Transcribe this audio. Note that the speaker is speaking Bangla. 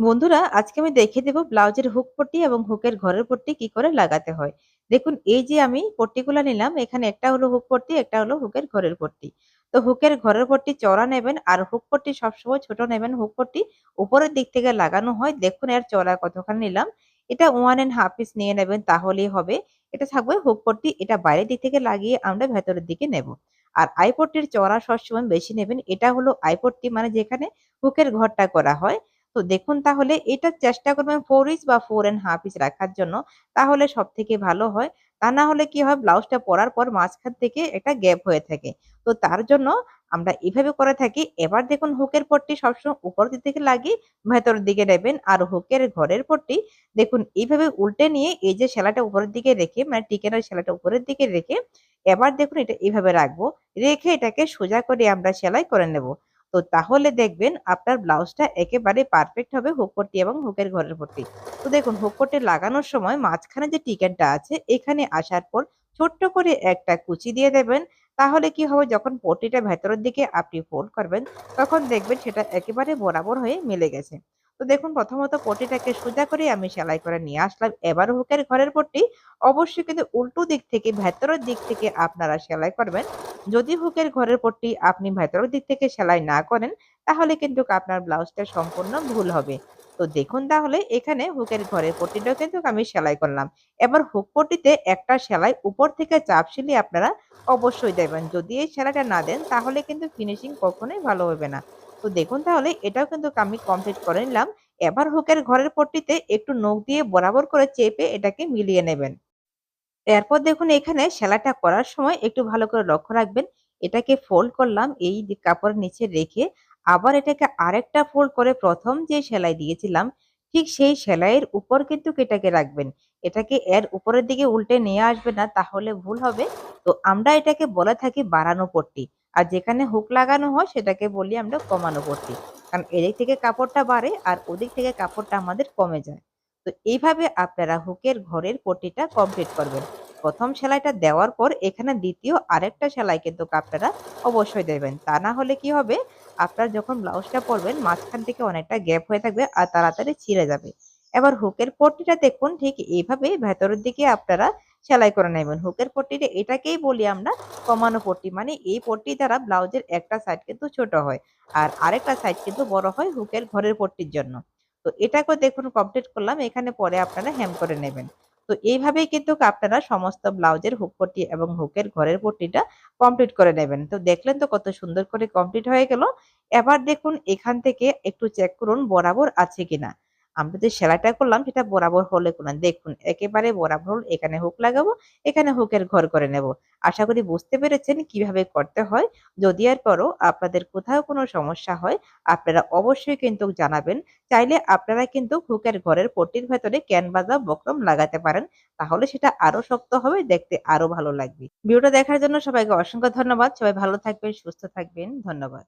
বন্ধুরা, আজকে আমি দেখিয়ে দেব ব্লাউজের হুক পট্টি এবং হুকের ঘরের পট্টি কি করে লাগাতে হয়। দেখুন, এই যে আমি পট্টিগুলো নিলাম, এখানে একটা হলো হুক পট্টি, একটা হলো হুকের ঘরের পট্টি। তো হুকের ঘরের পট্টি চড়া নেবেন, আর হুক পট্টি সবসময় ছোট নেবেন। হুক পট্টি উপরের দিক থেকে লাগানো হয়, দেখুন এর চড়া কতখানি নিলাম। এটা ওয়ান অ্যান্ড হাফ পিস নিয়ে নেবেন, তাহলেই হবে। এটা থাকবে হুক পট্টি, এটা বাইরের দিক থেকে লাগিয়ে আমরা ভেতরের দিকে নেব। আর আইপট্টির চড়া সবসময় বেশি নেবেন, এটা হলো আইপট্টি মানে যেখানে হুকের ঘরটা করা হয়। তো দেখুন তাহলে এটা চেষ্টা করবেন ফোর ইঞ্চ বা ফোর অ্যান্ড হাফ ইঞ্চ রাখার জন্য। তাহলে সব থেকে ভালো হয়। তা না হলে কি হয় ব্লাউজটা পরার পর মাঝখান থেকে একটা গ্যাপ হয়ে থাকে। তো তার জন্য আমরা এভাবে করে থাকি। এবার দেখুন হুকের পট্টি সবসময় উপর দিক লাগিয়ে ভেতরের দিকে নেবেন। আর হুকের ঘরের পট্টি দেখুন এইভাবে উল্টে নিয়ে এই যে সেলাটা উপরের দিকে রেখে মানে টিকেনের সেলাটা উপরের দিকে রেখে, এবার দেখুন এটা এইভাবে রাখব। রেখে এটাকে সোজা করে আমরা সেলাই করে নেব। তো তাহলে দেখবেন আপনার ব্লাউজটা একেবারে পারফেক্ট হবে হুক এবং হুকের ঘরের পট্টি। তো দেখুন হুক লাগানোর সময় মাঝখানে যে টিকেনটা আছে, এখানে আসার পর ছোট্ট করে একটা কুচি দিয়ে দেবেন। তাহলে কি হবে, যখন পটিটা ভেতরের দিকে আপনি ফোল্ড করবেন, তখন দেখবেন সেটা একেবারে বরাবর হয়ে মিলে গেছে। তো দেখুন, প্রথমত পটিটাকে সোজা করে আমি সেলাই করে নিয়ে আসলাম। এবার হুকের ঘরের পট্টি অবশ্যই কিন্তু উল্টো দিক থেকে, ভেতরের দিক থেকে আপনারা সেলাই করবেন। যদি হুকের ঘরের পট্টি আপনি ভেতরের দিক থেকে সেলাই না করেন, তাহলে কিন্তু আপনার ব্লাউজটা সম্পূর্ণ ভুল হবে। তো দেখুন তাহলে এখানে হুকের ঘরের পট্টিটাও কিন্তু আমি সেলাই করলাম। এবার হুক পট্টিতে একটা সেলাই উপর থেকে চাপ সিলি আপনারা অবশ্যই দেবেন। যদি এই সেলাইটা না দেন, তাহলে কিন্তু ফিনিশিং কখনোই ভালো হবে না। তো দেখুন তাহলে, এটাও কিন্তু আমি কমপ্লিট করে নিলাম। এবার হুকের ঘরের পট্টিতে একটু নখ দিয়ে বরাবর করে চেপে এটাকে মিলিয়ে নেবেন। এরপর দেখুন এখানে সেলাইটা করার সময় একটু ভালো করে লক্ষ্য রাখবেন। এটাকে ফোল্ড করলাম, এই কাপড়ের নিচে রেখে আবার এটাকে আরেকটা ফোল্ড করে প্রথম যে সেলাই দিয়েছিলাম, ঠিক সেই সেলাইয়ের উপর কিন্তু এটাকে রাখবেন। এটাকে এর উপরের দিকে উল্টে নিয়ে আসবে না, তাহলে ভুল হবে। তো আমরা এটাকে বলে থাকি বাড়ানো পট্টি। আর যেখানে হুক লাগানো হয় সেটাকে বলি আমরা কমানো পট্টি কারণ এদিক থেকে কাপড়টা বাড়ে আর ওদিক থেকে কাপড়টা আমাদের কমে যায়। তো এইভাবে আপনারা হুকের ঘরের পট্টিটা কমপ্লিট করবেন। প্রথম সেলাইটা দেওয়ার পর এখানে দ্বিতীয় আরেকটা সেলাই কিন্তু আপনারা অবশ্যই দেবেন। তা না হলে কি হবে? আপনার যখন ব্লাউজটা পরবেন, মাঝখান থেকে অনেকটা গ্যাপ হয়ে থাকবে আর তাড়াতাড়ি ছিঁড়ে যাবে। এবার হুকের পট্টিটা দেখুন ঠিক এইভাবে ভেতরের দিকে আপনারা সেলাই করে নেবেন। হুকের পট্টিটা এটাকেই বলি আমরা কমানো পট্টি। মানে এই পট্টি দ্বারা ব্লাউজের একটা সাইড কিন্তু ছোট হয় আর আরেকটা সাইড কিন্তু বড় হয় হুকের ঘরের পট্টির জন্য। তো এটাকেও দেখুন কমপ্লিট করলাম, এখানে পরে আপনারা হেম করে নেবেন। তো এইভাবেই কিন্তু আপনারা সমস্ত ব্লাউজের হুক পট্টি এবং হুকের ঘরের পট্টিটা কমপ্লিট করে নেবেন। তো দেখলেন তো কত সুন্দর করে কমপ্লিট হয়ে গেল। এবার দেখুন এখান থেকে একটু চেক করুন বরাবর আছে কিনা। আমরা যে সেলাইটা করলাম, সেটা বরাবর হলে কোনো, দেখুন, একেবারে বরাবর হল এখানে হুক লাগাবো, এখানে হুকের ঘর করে নেব। আশা করি বুঝতে পেরেছেন কীভাবে করতে হয়। যদি আর পরও আপনাদের কোথাও কোনো সমস্যা হয়, আপনারা অবশ্যই কিন্তু জানাবেন। চাইলে আপনারা কিন্তু হুকের ঘরের পট্টির ভেতরে ক্যানভাস বা বক্রম লাগাতে পারেন। তাহলে সেটা আরও শক্ত হবে, দেখতে আরও ভালো লাগবে। ভিডিওটা দেখার জন্য সবাইকে অসংখ্য ধন্যবাদ। সবাই ভালো থাকবেন, সুস্থ থাকবেন। ধন্যবাদ।